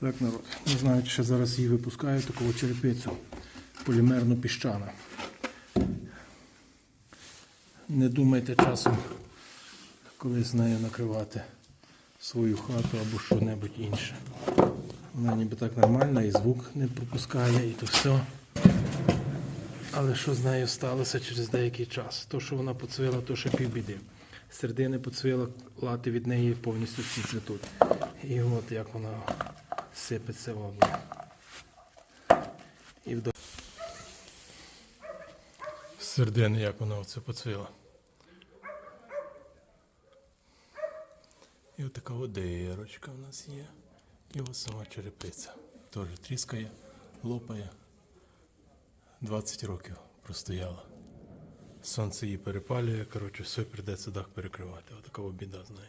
Так, народ. Не знаю, чи зараз її випускають, таку черепицю полімерну піщану. Не думайте часом колись з нею накривати свою хату або що-небудь інше. Вона ніби так нормальна, і звук не пропускає, і то все. Але що з нею сталося через деякий час? То, що вона поцвіла, то ще півбіди. Середини поцвіла, лати від неї повністю всі цвітуть. І от як вона сипеться в. І вдо... З середини як вона оце поцвіла. І от така от дирочка в нас є. І ось сама черепиця. Теж тріскає, лопає. 20 років простояла. Сонце її перепалює, коротше, все прийдеться дах перекривати. Отака от біда з нею.